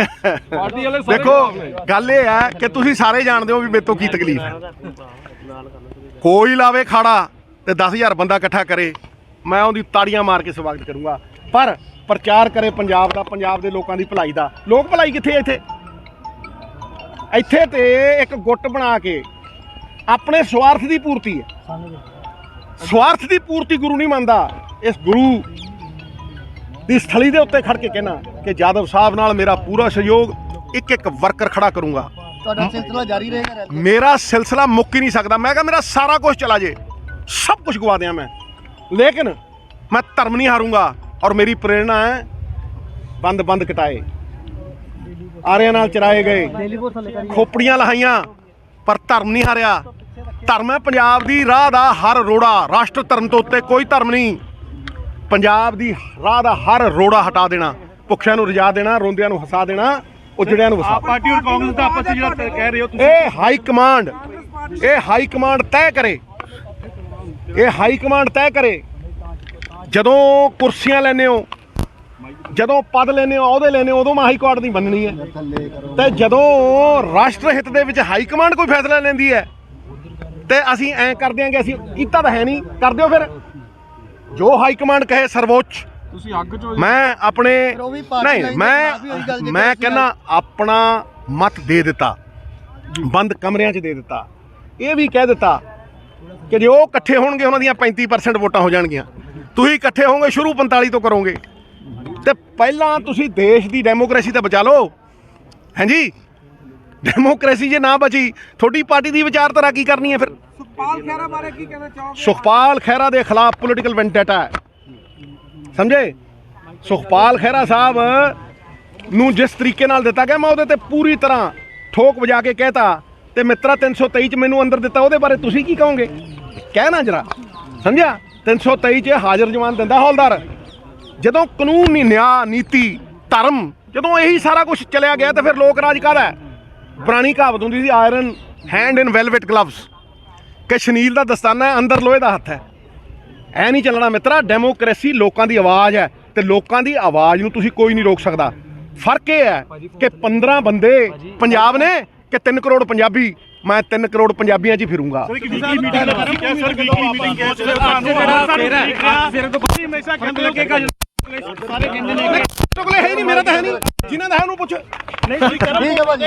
Party ਵਾਲੇ ਸਾਰੇ ਦੇਖੋ। ਗੱਲ ਇਹ ਹੈ ਕਿ ਤੁਸੀਂ ਸਾਰੇ ਜਾਣਦੇ ਹੋ ਵੀ ਮੇਰੇ ਤੋਂ ਕੀ ਤਕਲੀਫ ਹੈ। ਕੋਈ ਲਾਵੇ ਖਾੜਾ ਤੇ 10000 ਬੰਦਾ ਇਕੱਠਾ ਕਰੇ ਮੈਂ ਉਹਦੀ ਤਾੜੀਆਂ ਮਾਰ ਕੇ ਸਵਾਗਤ ਕਰੂੰਗਾ। ਪਰ ਪ੍ਰਚਾਰ ਕਰੇ ਪੰਜਾਬ ਦਾ ਪੰਜਾਬ ਦੇ ਲੋਕਾਂ ਦੀ ਭਲਾਈ ਦਾ। ਲੋਕ ਭਲਾਈ ਕਿੱਥੇ ਹੈ ਇੱਥੇ? ਇੱਥੇ ਤੇ ਇੱਕ ਗੁੱਟ ਬਣਾ ਕੇ ਆਪਣੇ ਸਵਾਰਥ ਦੀ ਪੂਰਤੀ ਹੈ। ਸਵਾਰਥ ਦੀ ਪੂਰਤੀ ਗੁਰੂ ਨਹੀਂ ਮੰਨਦਾ। ਇਸ ਗੁਰੂ ਦੀ ਸਥਲੀ ਦੇ ਉੱਤੇ ਖੜ ਕੇ ਕਹਿਣਾ ਕਿ ਜਾਦਵ ਸਾਹਿਬ ਨਾਲ ਮੇਰਾ ਪੂਰਾ ਸਹਿਯੋਗ ਇੱਕ ਇੱਕ ਵਰਕਰ ਖੜਾ ਕਰੂੰਗਾ। ਤੁਹਾਡਾ ਸਿਲਸਿਲਾ ਜਾਰੀ ਰਹੇਗਾ? ਮੇਰਾ ਸਿਲਸਿਲਾ ਮੁੱਕ ਹੀ ਨਹੀਂ ਸਕਦਾ। ਮੈਂ ਕਿਹਾ ਮੇਰਾ ਸਾਰਾ ਕੁਝ ਚਲਾ ਜੇ। ਸਭ ਕੁਝ ਗਵਾ ਦਿਆਂ ਮੈਂ। ਲੇਕਿਨ ਮੈਂ ਧਰਮ ਨਹੀਂ ਹਾਰੂੰਗਾ ਔਰ ਮੇਰੀ ਪ੍ਰੇਰਣਾ ਹੈ ਬੰਦ ਬੰਦ ਕਟਾਏ। ਆਰਿਆਂ ਨਾਲ ਚਰਾਏ ਗਏ। ਖੋਪੜੀਆਂ ਲਹਾਈਆਂ ਪਰ ਧਰਮ ਨਹੀਂ ਹਾਰਿਆ। ਧਰਮ ਹੈ ਪੰਜਾਬ ਦੀ ਰਾਹ ਦਾ ਹਰ ਰੋੜਾ। ਰਾਸ਼ਟਰ ਧਰਮ ਤੋਂ ਉੱਤੇ ਕੋਈ ਧਰਮ ਨਹੀਂ। ਪੰਜਾਬ ਦੀ ਰਾਹ ਦਾ ਹਰ ਰੋੜਾ ਹਟਾ ਦੇਣਾ। ਭੁੱਖਿਆਂ ਨੂੰ ਰਜਾ ਦੇਣਾ ਰੋਂਦਿਆਂ ਨੂੰ ਹਸਾ ਦੇਣਾ ਉਜੜਿਆਂ ਨੂੰ ਵਸਾ ਪਾਰਟੀ ਔਰ ਕਾਂਗਰਸ ਦਾ ਆਪਸ ਵਿੱਚ ਜਿਹੜਾ ਕਹਿ ਰਹੇ ਹੋ ਤੁਸੀਂ। ਇਹ ਹਾਈ ਕਮਾਂਡ ਇਹ ਹਾਈ ਕਮਾਂਡ ਤੈਅ ਕਰੇ। ਇਹ ਹਾਈ ਕਮਾਂਡ ਤੈਅ ਕਰੇ। ਜਦੋਂ ਕੁਰਸੀਆਂ ਲੈਨੇ ਹੋ ਜਦੋਂ ਪਦ ਲੈਨੇ ਹੋ ਅਹੁਦੇ ਲੈਨੇ ਹੋ ਉਦੋਂ ਮੈਂ ਹਾਈ ਕੋਰਟ ਦੀ ਮੰਨਣੀ ਹੈ। ਤੇ ਜਦੋਂ ਰਾਸ਼ਟਰ ਹਿੱਤ ਦੇ ਵਿੱਚ ਹਾਈ ਕਮਾਂਡ ਕੋਈ ਫੈਸਲਾ ਲੈਂਦੀ ਹੈ ਤੇ ਅਸੀਂ ਐਂ ਕਰ ਦਿਆਂਗੇ ਅਸੀਂ ਕੀਤਾ ਤਾਂ ਹੈ ਨਹੀਂ ਕਰ ਦਿਓ ਫਿਰ। ਜੋ ਹਾਈ ਕਮਾਂਡ ਕਹੇ ਸਰਵੋੱਚ। ਤੁਸੀਂ ਅੱਗ ਚੋਂ ਮੈਂ ਆਪਣੇ ਨਹੀਂ ਮੈਂ ਮੈਂ ਕਹਿੰਦਾ ਆਪਣਾ ਮਤ ਦੇ ਦਿੱਤਾ। ਬੰਦ ਕਮਰਿਆਂ 'ਚ ਦੇ ਦਿੱਤਾ। ਇਹ ਵੀ ਕਹਿ ਦਿੱਤਾ ਕਿ ਜੇ ਉਹ ਇਕੱਠੇ ਹੋਣਗੇ ਉਹਨਾਂ ਦੀਆਂ 35% ਵੋਟਾਂ ਹੋ ਜਾਣਗੀਆਂ। ਤੁਸੀਂ ਇਕੱਠੇ ਹੋਵੋਗੇ ਸ਼ੁਰੂ 45 ਤੋਂ ਕਰੋਗੇ। ਤੇ ਪਹਿਲਾਂ ਤੁਸੀਂ ਦੇਸ਼ ਦੀ ਡੈਮੋਕ੍ਰੇਸੀ ਤਾਂ ਬਚਾ ਲਓ। ਹਾਂਜੀ? ਡੈਮੋਕ੍ਰੇਸੀ ਜੇ ਨਾ ਬਚੀ ਤੁਹਾਡੀ ਪਾਰਟੀ ਦੀ ਵਿਚਾਰਧਾਰਾ ਕੀ ਕਰਨੀ ਹੈ ਫਿਰ? ਸੁਖਪਾਲ ਖਹਿਰਾ ਬਾਰੇ ਕੀ ਕਹਿਣਾ ਚਾਹੋਗੇ? ਸੁਖਪਾਲ ਖਹਿਰਾ ਦੇ ਖਿਲਾਫ ਪੋਲੀਟੀਕਲ ਵੈਂਡੇਟਾ ਹੈ। ਸਮਝੇ? ਸੁਖਪਾਲ ਖਹਿਰਾ ਸਾਹਿਬ ਨੂੰ ਜਿਸ ਤਰੀਕੇ ਨਾਲ ਦਿੱਤਾ ਗਿਆ, ਮੈਂ ਉਹਦੇ ਤੇ ਪੂਰੀ ਤਰ੍ਹਾਂ ਠੋਕ ਵਜਾ ਕੇ ਕਹਿਤਾ ਤੇ ਮਿੱਤਰਾ 323 ਚ ਮੈਨੂੰ ਅੰਦਰ ਦਿੱਤਾ, ਉਹਦੇ ਬਾਰੇ ਤੁਸੀਂ ਕੀ ਕਹੋਗੇ? ਕਹਿਣਾ ਜਰਾ, ਸਮਝਿਆ? 323 ਚ ਹਾਜ਼ਰ ਜਵਾਨ ਦਿੰਦਾ ਹੌਲਦਾਰ, ਜਦੋਂ ਕਾਨੂੰਨੀ ਨਿਆਂ, ਨੀਤੀ, ਧਰਮ, ਜਦੋਂ ਇਹੀ ਸਾਰਾ ਕੁਝ ਚਲਿਆ ਗਿਆ ਤਾਂ ਫਿਰ ਲੋਕ ਰਾਜ ਕਾਹਦਾ ਪੁਰਾਣੀ ਕਹਾਵਤ ਹੁੰਦੀ ਸੀ iron hand in velvet gloves ਕਿ ਸ਼ਨੀਲ ਦਾ ਦਸਤਾਨਾ ਹੈ, ਅੰਦਰ ਲੋਹੇ ਦਾ ਹੱਥ ਹੈ। ਐ ਨਹੀਂ ਚੱਲਣਾ ਮਿੱਤਰਾ ਡੈਮੋਕ੍ਰੇਸੀ ਲੋਕਾਂ ਦੀ ਆਵਾਜ਼ ਹੈ ਤੇ ਲੋਕਾਂ ਦੀ ਆਵਾਜ਼ ਨੂੰ ਤੁਸੀਂ ਕੋਈ ਨਹੀਂ ਰੋਕ ਸਕਦਾ। ਫ਼ਰਕ ਇਹ ਹੈ ਕਿ 15 ਬੰਦੇ ਪੰਜਾਬ ਨੇ ਕਿ 3 ਕਰੋੜ ਪੰਜਾਬੀ ਮੈਂ 3 ਕਰੋੜ ਪੰਜਾਬੀਆਂ 'ਚ ਹੀ ਫਿਰੂੰਗਾ। Weekly meeting sir weekly meeting ਕਿਹਾ ਜਿਹੜਾ ਫੇਰ ਹੈ ਫਿਰ ਤੋਂ ਬਾਅਦ ਹਮੇਸ਼ਾ ਕਹਿੰਦੇ ਲੱਗੇਗਾ ਸਾਰੇ ਕਹਿੰਦੇ ਨੇ ਟੁਕਲੇ ਹੈ ਨਹੀਂ ਮੇਰਾ ਤਾਂ ਹੈ ਨਹੀਂ। ਜਿਨ੍ਹਾਂ ਦਾ ਹੈ ਉਹਨੂੰ ਪੁੱਛ। ਠੀਕ ਹੈ ਭਾਜੀ।